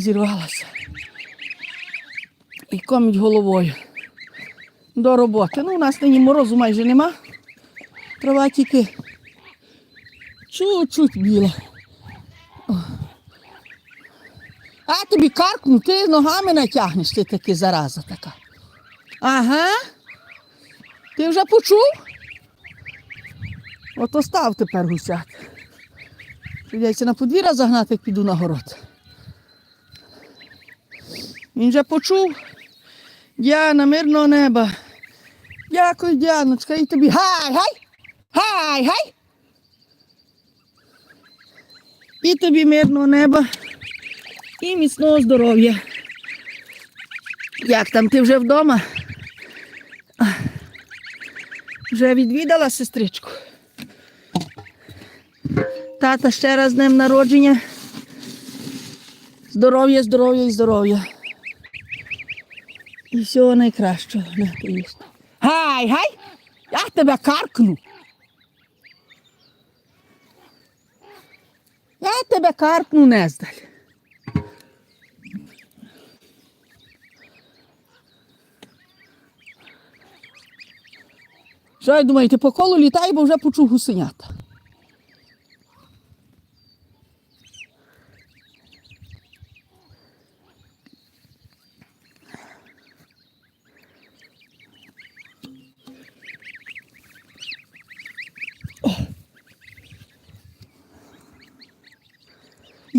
Зірвалася. І коміть головою. До роботи. Ну, у нас нині морозу майже нема. Трава тільки чуть-чуть біла. А тобі каркну, ти ногами натягнеш, ти таки зараза така. Ага. Ти вже почув? Ото став тепер гусят. Придеться на подвір'я загнати, як піду на город. Він вже почув. Діана, мирного неба. Дякую, Діаночка, і тобі. Гай, гай! Гай, гай! І тобі мирного неба. І міцного здоров'я. Як там ти вже вдома? Вже відвідала сестричку. Тата ще раз з днем народження. Здоров'я, здоров'я і здоров'я. І всього найкращого. На, ти. Гай, гай! Я тебе каркну. Я тебе каркну нездаль. Що я думаєте, по колу літай, бо вже почув гусенята.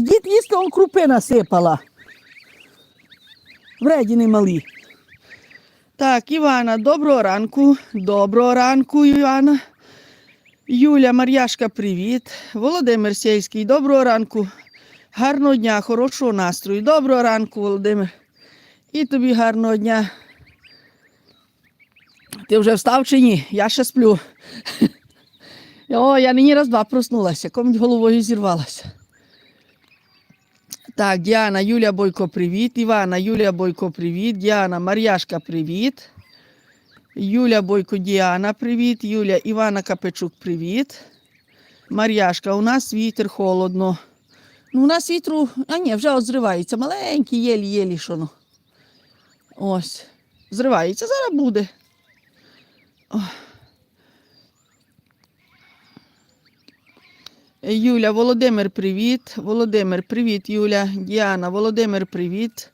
Йдіть їсти, он крупи насипала. Вредіни малі. Так, Івана, доброго ранку. Доброго ранку, Івана. Юля, Мар'яшка, привіт. Володимир Сєйський, доброго ранку. Гарного дня, хорошого настрою. Доброго ранку, Володимир. І тобі гарного дня. Ти вже встав чи ні? Я ще сплю. О, я нині раз-два проснулася, комусь головою зірвалася. Так, Діана, Юлія Бойко, привіт. Івана, Юлія Бойко, привіт. Діана, Мар'яшка, привіт. Юля Бойко, Діана, привіт. Юля, Івана Капечук, привіт. Мар'яшка, у нас вітер холодно. Ну, у нас вітру, а ні, вже от зривається. Маленький, єлі-єлі, що ну. Ось. Зривається, зараз буде. Ох. Юля, Володимир, привіт. Володимир, привіт, Юля. Діана, Володимир, привіт.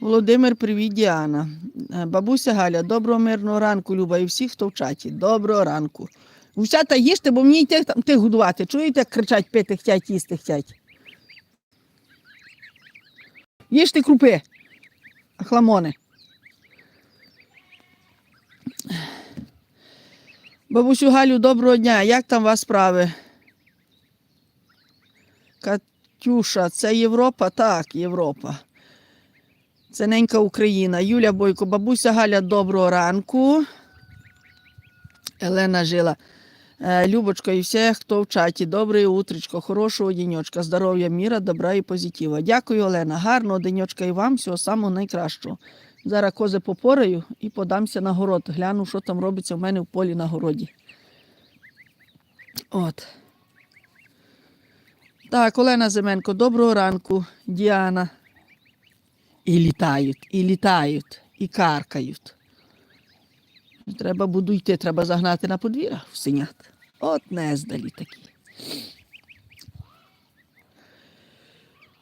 Володимир, привіт, Діана. Е, Бабуся Галя, доброго мирного ранку, Люба, і всі, хто в чаті. Доброго ранку. Усята їжте, бо мені йти там тих годувати. Чуєте, як кричать, пити хтять, їсти хтять. Їжте крупи. Хламони. Бабусю Галю, доброго дня. Як там у вас справи? Катюша, це Європа? Так, Європа. Це ненька Україна. Юля Бойко, бабуся Галя, доброго ранку. Елена Жила. Е, Любочка і всіх, хто в чаті. Добре утречко, хорошого денечка, здоров'я, міра, добра і позитива. Дякую, Олена. Гарного денечка і вам, всього самого найкращого. Зараз кози попораю і подамся на город. Гляну, що там робиться в мене в полі на городі. От. Так, Олена Зименко, доброго ранку, Діана. І літають, і літають, і каркають. Треба буду йти, треба загнати на подвір'я в синят. От нездалі такі.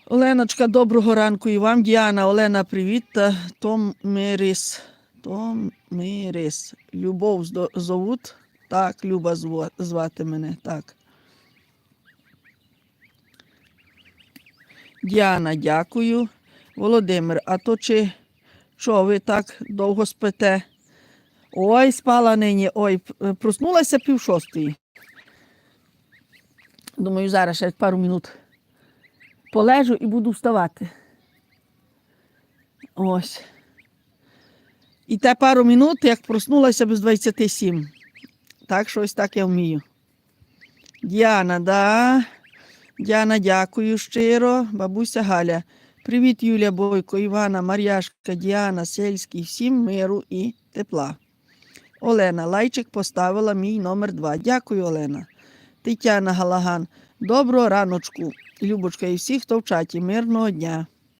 Оленочка, доброго ранку і вам. Діана, Олена, привіт. Том Мирис. Том Мирис. Любов зовут. Так, Люба звати мене. Так. Діана, дякую. Володимир, а то чи що ви так довго спите? Ой, спала нині. Ой, проснулася пів шостої. Думаю, зараз ще пару минут полежу і буду вставати. Ось. І те пару минут, як проснулася без 27. Так що ось так я вмію. Діана, да. Діана, дякую щиро. Бабуся Галя. Привіт, Юлія Бойко, Івана, Мар'яшка, Діана, Сельський, всім миру і тепла. Олена, лайчик поставила мій номер два. Дякую, Олена. Тетяна Галаган. Доброго раночку, Любочка, і всіх, хто в чаті. Мирного дня.